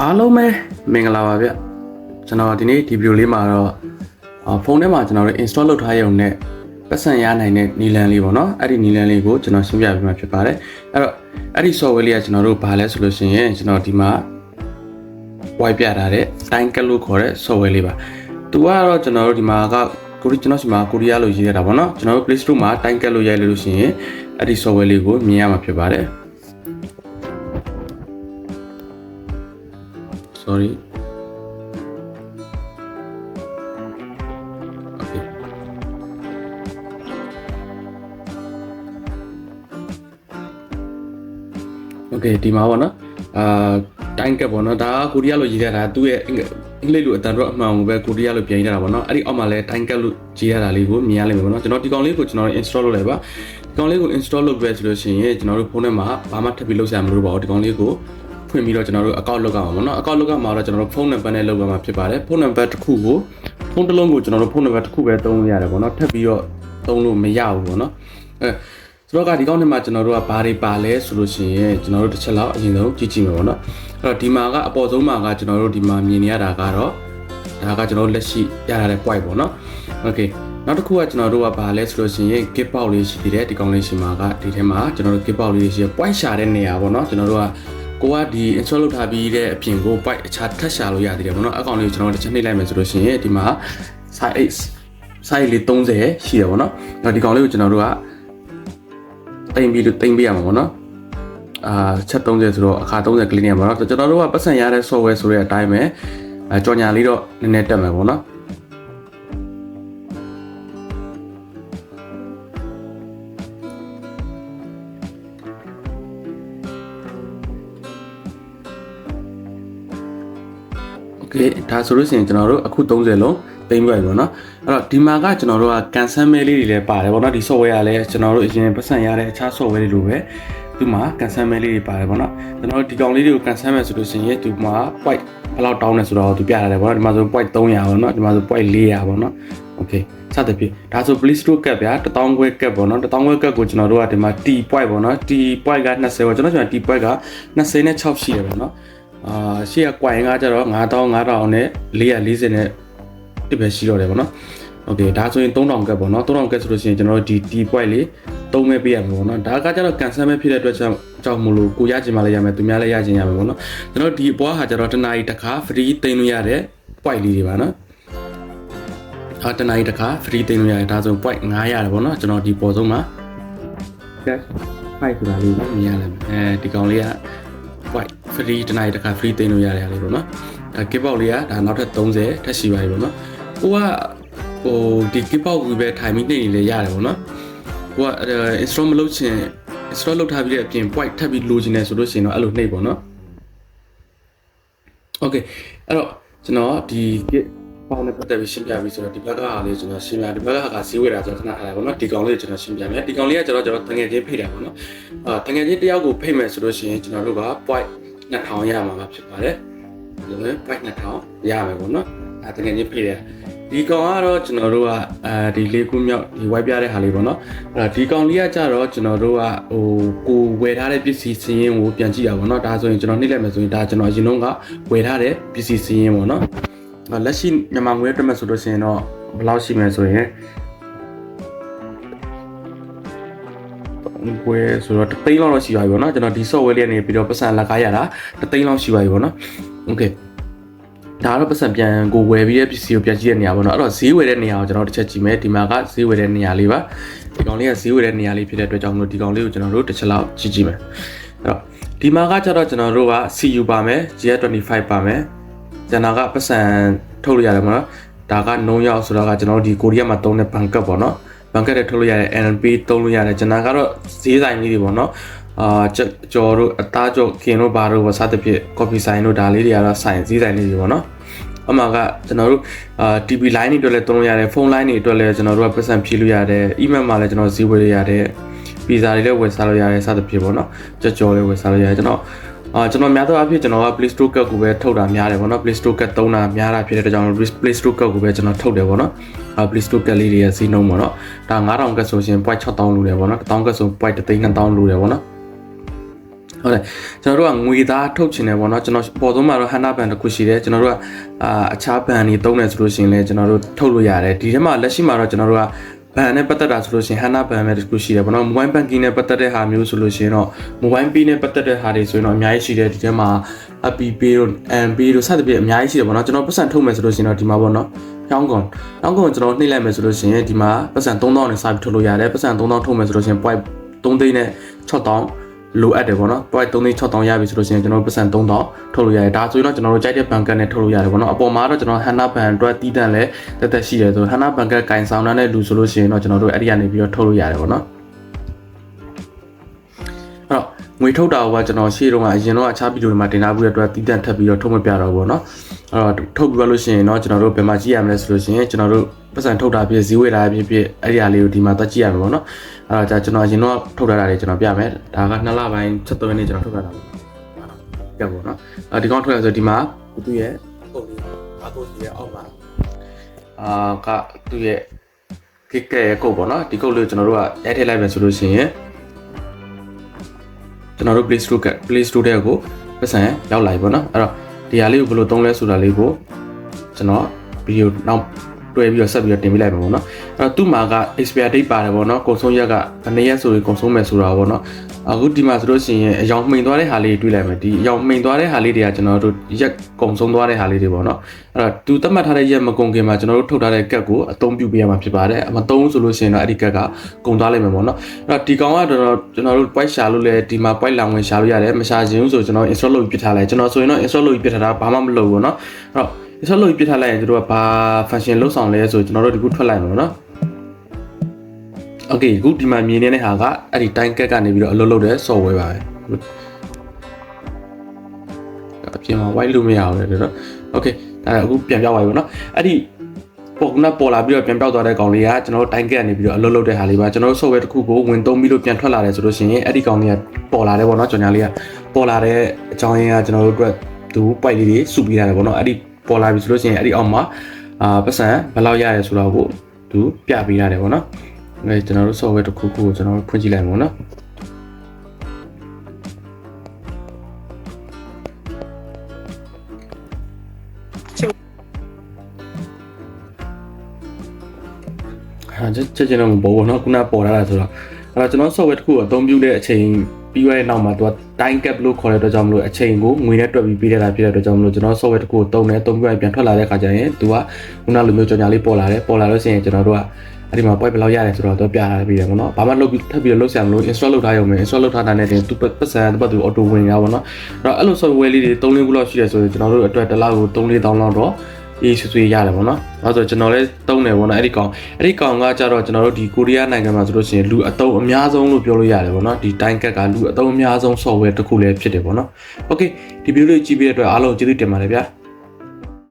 အားလုံးပဲမင်္ဂလာပါဗျကျွန်တော်ဒီနေ့ဒီဗီဒီယိုလေးမှာတော့အာဖုန်းထဲမှာကျွန်တော်တို့ install လုပ်ထားရုံနဲ့ပတ်စံရနိုင်တဲ့နီလန်လေးပေါ့နော်အဲ့ဒီနီလန်လေးကိုကျွန်တော်ရှင်းပြပေးမှာဖြစ်ပါတယ်အဲ့တော့အဲ့ဒီ software လေးကကျွန်တော်တို့ဘာလဲဆိုလို့ရှိရင်ကျွန်တော်ဒီမှာ wipe ပြထားတဲ့တိုင်းကက်လို့ခေါ်တဲ့ software လေးပါသူကတော့ကျွန်တော်တို့ဒီမှာကကိုရီကျွန်တော်စီမှာကိုရီးယားလို့ရေးရတာပေါ့နော်ကျွန်တော်တို့ Play Store မှာတိုင်းကက်လို့ရိုက်လို့ရှိရင်အဲ့ဒီ software လေးကိုမြင်ရမှာဖြစ်ပါတယ် sorry okay okay ဒီမှာပေါ့နော်အာတိုင်းကပ်ပေါ့နော်ဒါကကိုရီးယားလိုရေးထားတာသူ့ရဲ့အင်္ဂအင်္ဂလိပ်လိုအတန်တော့အမှန်ကိုပဲကိုရီးယားလိုပြန်ရေးထားတာပေါ့နော်အဲ့ဒီအောက်မှာလဲတိုင်းကပ်လို့ရေးထားတာလေးကိုမြင်ရလိမ့်မယ်ပေါ့နော်ကျွန်တော်ဒီကောင်လေးကိုကျွန်တော် install လုပ်လိုက်ပါဒီကောင်လေးကို install လုပ်ပြဆိုလို့ရှိရင်ကျွန်တော်တို့ဖုန်းထဲမှာဘာမှထပ်ပြီးလုပ်စရာမလိုပါဘူးဒီကောင်လေးကို ဖွင့်ပြီးတော့ကျွန်တော်တို့ account လုပ်ရမှာပေါ့နော် account လုပ်ရမှာတော့ကျွန်တော်တို့ဖုန်းနံပါတ်နဲ့လုပ်ရမှာဖြစ်ပါတယ်ဖုန်းနံပါတ်တစ်ခုကိုဖုန်းတစ်လုံးကိုကျွန်တော်တို့ဖုန်းနံပါတ်တစ်ခုပဲသုံးလို့ရတယ်ပေါ့နော်ထပ်ပြီးတော့သုံးလို့မရဘူးပေါ့နော်အဲဆိုတော့ကဒီကောင်းထဲမှာကျွန်တော်တို့ကဘာတွေပါလဲဆိုလို့ရှိရင်ကျွန်တော်တို့တစ်ချက်လောက်အရင်ဆုံးကြည့်ကြည့်မယ်ပေါ့နော်အဲ့တော့ဒီမှာကအပေါ်ဆုံးမှာကကျွန်တော်တို့ဒီမှာမြင်နေရတာကတော့ဒါကကျွန်တော်လက်ရှိရတာတဲ့ point ပေါ့နော် okay နောက်တစ်ခုကကျွန်တော်တို့ကဘာလဲဆိုလို့ရှိရင် gift box လေးရှိသေးတယ်ဒီကောင်လေးရှင်မှာကဒီထဲမှာကျွန်တော်တို့ gift box လေးရှိရ point ရှာတဲ့နေရာပေါ့နော်ကျွန်တော်တို့က ကိုကဒီ install လုပ်ထားပြီးတဲ့အပြင်ကို point အခြားထပ်ရှာလို့ရသေးတယ်ပေါ့နော်အကောင်လေးကိုကျွန်တော်တို့တစ်ချက်နှိပ်လိုက်မယ်ဆိုလို့ရှိရင်ဒီမှာ size size လေး30ရှိတယ်ပေါ့နော်အဲ့တော့ဒီကောင်လေးကိုကျွန်တော်တို့ကတိမ့်ပြီးတိမ့်ပေးရမှာပေါ့နော်အာချက်30ဆိုတော့အခါ30ကလေးနေမှာเนาะကျွန်တော်တို့ကပတ်စံရတဲ့ software ဆိုတဲ့အတိုင်းပဲအဲကြော်ညာလေးတော့နည်းနည်းတက်မယ်ပေါ့နော်โอเ คဒါဆိုလို့ရှိရင်ကျွန်တော်တို့အခု30လုံးသိမ်းပြပြီပေါ့နော်အဲ့တော့ဒီမှာကကျွန်တော်တို့က cancel mail လေးတွေလည်းပါတယ်ပေါ့နော်ဒီ software ကလည်းကျွန်တော်တို့အရင်ပတ်စံရတဲ့အခြား software တွေလိုပဲဒီမှာ cancel mail လေးတွေပါတယ်ပေါ့နော်ကျွန်တော်တို့ဒီကောင်လေးတွေကို cancel မယ်ဆိုလို့ရှိရင်ဒီမှာ point ဘယ်လောက်တောင်းလဲဆိုတော့သူပြရတယ်ပေါ့နော်ဒီမှာဆို point 300ပေါ့နော်ဒီမှာဆို point 400ပေါ့နော် okay စသဖြင့်ဒါဆို please store cap ဗျာ1000ခွဲ cap ပေါ့နော်1000ခွဲ cap ကိုကျွန်တော်တို့ကဒီမှာ t point ပေါ့နော် t point က20ပေါ့ကျွန်တော်ကျွန်တော် t point က26ရှိတယ်ပေါ့နော် အာရှေ့က coin ကကျတော့9000 9000နဲ့440နဲ့တစ်ပဲရှိတော့တယ်ပေါ့နော်โอเคဒါဆိုရင်3000ကတ်ပေါ့နော်3000ကတ်ဆိုလို့ရှိရင်ကျွန်တော်တို့ဒီ T point လေး3မဲပေးရမှာပေါ့နော်ဒါကကျတော့ cancel မဲဖြစ်တဲ့အတွက်ကြောင့်ကြောင့်မလို့ကိုရချင်မှလည်းရမယ်သူများလည်းရချင်ရမယ်ပေါ့နော်ကျွန်တော်ဒီအပေါ်ဟာကျတော့တနားရီတစ်ခါ free သိမ်းလို့ရတဲ့ point လေးတွေပါနော်ဟာတနားရီတစ်ခါ free သိမ်းလို့ရတယ်ဒါဆို point 900ရတယ်ပေါ့နော်ကျွန်တော်ဒီပေါ်ဆုံးမှာ cash 5ဆိုတာလေးမြင်ရလိမ့်မယ်အဲဒီကောင်လေးက point free တနားရီတစ်ခါ free သိမ်းလို့ရတယ်လေးပေါ့နော်ဒါ gift box လေးကဒါနောက်ထပ်30ထပ်ရှိပါပြီပေါ့နော်ကိုကဟိုဒီ gift box ကိုပဲထိုင်ပြီးနေနေလေရတယ်ပေါ့နော်ကိုက install မလုပ်ချင် install လုပ်ထားပြီးတဲ့အပြင် point ထပ်ပြီးလိုချင်တယ်ဆိုလို့ရှိရင်တော့အဲ့လိုနှိပ်ပေါ့နော် okay အဲ့တော့ကျွန်တော်ဒီ gift box နဲ့ပတ်သက်ပြီးရှင်းပြပြီးဆိုတော့ဒီဘက်ကဟာလေးကျွန်တော်ရှင်းပြဒီဘက်ကဟာကဈေးဝယ်တာကျွန်တော်ခဏထားတာပေါ့နော်ဒီကောင်လေးကျွန်တော်ရှင်းပြမယ်ဒီကောင်လေးကကျွန်တော်ကျွန်တော်တငယ်ချင်းဖိတ်တာပေါ့နော်အာတငယ်ချင်းတယောက်ကိုဖိတ်မယ်ဆိုလို့ရှိရင်ကျွန်တော်တို့က point 2000ရမှာဖြစ်ပါတယ်ဒီလို point 2000ရမယ်ပေါ့နော်အဲတကယ်ကြီးဖိတယ်ဒီကောင်ကတော့ကျွန်တော်တို့ကအဲဒီလေးခုမြောက်ဒီ white ပြတဲ့ဟာလေးပေါ့နော်အဲ့တော့ဒီကောင်လေးကကြတော့ကျွန်တော်တို့ကဟိုကိုဝယ်ထားတဲ့ပစ္စည်းစင်းရင်းကိုပြန်ကြည့်ရပါတော့ဒါဆိုရင်ကျွန်တော်နှိမ့်လိုက်မယ်ဆိုရင်ဒါကျွန်တော်အရင်တုန်းကဝယ်ထားတဲ့ပစ္စည်းစင်းရင်းပေါ့နော်အဲ့လက်ရှိမြန်မာငွေတက်မယ်ဆိုလို့ရှိရင်တော့ဘယ်လောက်ရှိမယ်ဆိုရင် ဝယ်ဆိုတော့တသိန်းလောက်တော့ရှိပါပြီပေါ့နော်ကျွန်တော်ဒီ software လေးကနေပြီးတော့ပတ်စံလက်ကားရတာတသိန်းလောက်ရှိပါပြီပေါ့နော် okay ဒါတော့ပတ်စံပြန်ကိုဝယ်ပြီးတဲ့ပစ္စည်းကိုပြန်ကြည့်တဲ့နေရာပေါ့နော်အဲ့တော့ဈေးဝယ်တဲ့နေရာကိုကျွန်တော်တစ်ချက်ကြည့်မယ်ဒီမှာကဈေးဝယ်တဲ့နေရာလေးပါဒီကောင်လေးကဈေးဝယ်တဲ့နေရာလေးဖြစ်တဲ့အတွက်ကြောင့်မလို့ဒီကောင်လေးကိုကျွန်တော်တို့တစ်ချက်လောက်ကြည့်ကြည့်မယ်အဲ့တော့ဒီမှာကကျတော့ကျွန်တော်တို့က CU ပါမယ် GS25 ပါမယ်ကျန်တာကပတ်စံထုတ်လို့ရတယ်ပေါ့နော်ဒါကနှုံးရောက်ဆိုတော့ကကျွန်တော်တို့ဒီကိုရီးယားမှာသုံးတဲ့ဘန်ကတ်ပေါ့နော် ဘန်ကတ်တွေထုတ်လို့ရတယ် NP သုံးလို့ရတယ်ကျန်တာကတော့ဈေးဆိုင်လေးတွေပေါ့နော်အာကြော်တို့အသားကြော်ခင်တို့ဘာတို့ဘာစသဖြင့် coffee ဆိုင်တို့ဒါလေးတွေကတော့ဆိုင်ဈေးဆိုင်လေးတွေပေါ့နော်အမှကကျွန်တော်တို့အာ TV line တွေအတွက်လည်းသုံးလို့ရတယ်ဖုန်း line တွေအတွက်လည်းကျွန်တော်တို့ကပတ်စံဖြည့်လို့ရတယ် email မှာလည်းကျွန်တော်ဈေးဝယ်လို့ရတယ်ပီဇာတွေလည်းဝယ်စားလို့ရတယ်စသဖြင့်ပေါ့နော်ကြော်ကြော်လည်းဝယ်စားလို့ရတယ်ကျွန်တော်အာကျွန်တော်များသောအားဖြင့်ကျွန်တော်က Play Store ကတ်ကိုပဲထုတ်တာများတယ်ပေါ့နော် Play Store ကတ်သုံးတာများတာဖြစ်တဲ့အတွက်ကြောင့် Play Store ကတ်ကိုပဲကျွန်တော်ထုတ်တယ်ပေါ့နော်အာ Play Store ကတ်လေးတွေရဲ့စီးနှုန်းပေါ့နော်ဒါ9000ကတ်ဆိုရှင် point 6000လို့တယ်ပေါ့နော်1000ကတ်ဆို point 3000 2000လို့တယ်ပေါ့နော်ဟုတ်တယ်ကျွန်တော်တို့ကငွေသားထုတ်ချင်တယ်ပေါ့နော်ကျွန်တော်ပေါ်ဆုံးမှာတော့ဟန်နာဘန်တစ်ခုရှိတယ်ကျွန်တော်တို့ကအာအခြားဘန်တွေတုံးတယ်ဆိုလို့ရှိရင်လည်းကျွန်တော်တို့ထုတ်လို့ရတယ်ဒီထဲမှာလက်ရှိမှာတော့ကျွန်တော်တို့ကဘန်နဲ့ပတ်သက်တာဆိုလို့ရှိရင်ဟန်နာဘန်ပဲတစ်ခုရှိတယ်ပေါ့နော် mobile banking နဲ့ပတ်သက်တဲ့ဟာမျိုးဆိုလို့ရှိရင်တော့ mobile pay နဲ့ပတ်သက်တဲ့ဟာတွေဆိုရင်တော့အများကြီးရှိတယ်ဒီထဲမှာ API pay တို့ MB တို့စသဖြင့်အများကြီးရှိတယ်ပေါ့နော်ကျွန်တော်ပတ်စံထုတ်မယ်ဆိုလို့ရှိရင်တော့ဒီမှာပေါ့နော် ရောင်းကုန်ရောင်းကုန်ကျွန်တော်နှိမ့်လိုက်မယ်ဆိုလို့ရှိရင်ဒီမှာပတ်စံ3000နဲ့စပြီးထုတ်လို့ရတယ်ပတ်စံ3000ထုတ်မယ်ဆိုလို့ရှိရင် point 3သိန်းနဲ့6000လိုအပ်တယ်ပေါ့နော် point 3သိန်း6000ရပြီဆိုလို့ရှိရင်ကျွန်တော်ပတ်စံ3000ထုတ်လို့ရတယ်ဒါဆိုရင်တော့ကျွန်တော်တို့ကြိုက်တဲ့ဘဏ်ကတ်နဲ့ထုတ်လို့ရတယ်ပေါ့နော်အပေါ်မှာတော့ကျွန်တော် Hana Bank အတွက်တည်တံ့လဲတက်တက်ရှိတယ်ဆို Hana Bank ကကင်ဆောင်တဲ့လူဆိုလို့ရှိရင်တော့ကျွန်တော်တို့အဲ့ဒီကနေပြီးတော့ထုတ်လို့ရတယ်ပေါ့နော် ငွေထုတ်တာကကျွန်တော်ရှေ့တုန်းကအရင်တော့အခြားဗီဒီယိုတွေမှာတင်ထားပြီးတဲ့အတွက်တည်တံ့ထပ်ပြီးတော့ထုတ်မပြတော့ဘူးပေါ့နော်အဲ့တော့ထုတ်ပြီးလို့ရှိရင်တော့ကျွန်တော်တို့ဘယ်မှာကြည့်ရမလဲဆိုလို့ရှိရင်ကျွန်တော်တို့ပတ်စံထုတ်တာဖြစ်ဈေးဝယ်တာဖြစ်ဖြစ်အဲ့ဒီအရာလေးကိုဒီမှာသွားကြည့်ရမှာပေါ့နော်အဲ့တော့じゃကျွန်တော်အရင်တော့ထုတ်ထားတာတွေကျွန်တော်ပြမယ်ဒါကနှစ်လပိုင်း73ရက်နေ့ကျွန်တော်ထုတ်ထားတာပေါ့ပြပေါ့နော်အဲ့ဒီကောင်ထုတ်ရဆိုဒီမှာသူ့ရဲ့ပုံလေးဘာကိုစီရဲ့အောက်မှာအာကသူ့ရဲ့ကစ်ကဲရဲ့ကုတ်ပေါ့နော်ဒီကုတ်လေးကိုကျွန်တော်တို့ကရိုက်ထည့်လိုက်မယ်ဆိုလို့ရှိရင် ကျွန်တော်တို့ Play Store က Play Store တဲ့ကိုပတ်စံရောက်လာပြီပေါ့နော်အဲ့တော့ဒီဟာလေးကိုဘယ်လိုသုံးလဲဆိုတာလေးကိုကျွန်တော်ဗီဒီယိုနောက်တွဲပြီးတော့ဆက်ပြီးတော့တင်ပြလိုက်မှာပေါ့နော်အဲ့တော့သူ့မှာက expire date ပါတယ်ပေါ့နော်ကုန်ဆုံးရက်ကဘယ်နှစ်ရက်ဆိုရင်ကုန်ဆုံးမယ်ဆိုတာပေါ့နော် အခုဒီမှာဆိုလို့ရှိရင်အယောင်မှိန်သွားတဲ့ဟာလေးတွေတွေ့လိုက်မယ်ဒီအယောင်မှိန်သွားတဲ့ဟာလေးတွေကကျွန်တော်တို့ရက်ကုံဆုံးသွားတဲ့ဟာလေးတွေပေါ့နော်အဲ့တော့သူသတ်မှတ်ထားတဲ့ရက်မကုံခင်မှာကျွန်တော်တို့ထုတ်ထားတဲ့ကက်ကိုအသုံးပြုပေးရမှာဖြစ်ပါတယ်မသုံးဆိုလို့ရှိရင်တော့အဲ့ဒီကက်ကကုံသွားလိမ့်မယ်ပေါ့နော်အဲ့တော့ဒီကောင်ကတော့ကျွန်တော်တို့ point ရှာလို့လဲဒီမှာ point လောင်ဝင်ရှာလို့ရတယ်မရှာခြင်းဘူးဆိုကျွန်တော် install လုပ်ပြီးပြထားလိုက်ကျွန်တော်ဆိုရင်တော့ install လုပ်ပြီးပြထားတာဘာမှမလုပ်ဘူးပေါ့နော်အဲ့တော့ install လုပ်ပြီးပြထားလိုက်ရင်တို့ကဘာ function လောက်ဆောင်လဲဆိုကျွန်တော်တို့ဒီခုထွက်လိုက်မှာပေါ့နော် เนาะ Okay ခုဒီမှာမြင်နေတဲ့ဟာကအဲ့ဒီ time cat ကနေပြီးတော့အလုပ်လုပ်တဲ့ software ပါပဲအပြင်မှာ white လို့မရဘူးလေတော့ Okay ဒါအခုပြန်ပြောက်သွားပြီပေါ့နော်အဲ့ဒီပေါ်ကပေါ်လာပြီးတော့ပြန်ပြောက်သွားတဲ့ကောင်လေးကကျွန်တော်တို့ time cat ကနေပြီးတော့အလုပ်လုပ်တဲ့ဟာလေးပါကျွန်တော်တို့ software တစ်ခုကိုဝင်သုံးပြီးလို့ပြန်ထွက်လာတယ်ဆိုလို့ရှိရင်အဲ့ဒီကောင်လေးကပေါ်လာတယ်ပေါ့နော်ကြော်ညာလေးကပေါ်လာတဲ့အကြောင်းရင်းကကျွန်တော်တို့အတွက်သူ point လေးတွေစုပြီးရတယ်ပေါ့နော်အဲ့ဒီပေါ်လာပြီဆိုလို့ရှိရင်အဲ့ဒီအောက်မှာအာပတ်စံဘယ်လောက်ရရဲဆိုတော့ကိုသူပြပေးရတယ်ပေါ့နော် အဲကျွန်တော်တို့ software တစ်ခုခုကိုကျွန်တော်တို့ဖွင့်ကြည့်လိုက်မို့နော်ဟာချက်ချက်ချင်းတော့မပေါ်ဘူးเนาะခုနပေါ်လာတာဆိုတော့အဲ့တော့ကျွန်တော် software တစ်ခုကိုအသုံးပြုတဲ့အချိန်ပြီးရတဲ့နောက်မှာသူက time cap လို့ခေါ်တဲ့အတွက်ကြောင့်မလို့အချိန်ကိုငွေနဲ့တွက်ပြီးပေးရတာဖြစ်တဲ့အတွက်ကြောင့်မလို့ကျွန်တော် software တစ်ခုကိုသုံးတယ်သုံးပြီးရင်ပြန်ထွက်လာတဲ့အခါကျရင်သူကခုနလိုမျိုးကြော်ညာလေးပေါ်လာတယ်ပေါ်လာလို့ရှိရင်ကျွန်တော်တို့က အဲ့ဒီမှာ point ဘယ်လောက်ရတယ်ဆိုတော့တော့ပြထားပြီးတယ်ပေါ့နော်ဘာမှလုပ်ပြီးထပ်ပြီးတော့လုပ်ဆရာမလို့ install လုပ်ထားရုံပဲ install လုပ်ထားတာနဲ့တင်သူပတ်စံတစ်ပတ်သူ auto ဝင်ရပါတော့အဲ့တော့အဲ့လို software လေးတွေ3လခုလောက်ရှိတယ်ဆိုရင်ကျွန်တော်တို့အတွက်တစ်လောက်ကို3 4တောင်းလောက်တော့အေးဆွဆွေးရတယ်ပေါ့နော်။အဲဆိုကျွန်တော်လည်းတုံးတယ်ပေါ့နော်အဲ့ဒီကောင်အဲ့ဒီကောင်ကကြတော့ကျွန်တော်တို့ဒီကိုရီးယားနိုင်ငံမှာဆိုလို့ရှိရင်လူအတုံးအများဆုံးလို့ပြောလို့ရတယ်ပေါ့နော်။ဒီတိုင်းကက်ကလူအတုံးအများဆုံး software တစ်ခုလည်းဖြစ်တယ်ပေါ့နော်။ Okay ဒီဗီဒီယိုလေးကြည့်ပြီးတဲ့အတွက်အားလုံးကျေးဇူးတင်ပါတယ်ဗျာ။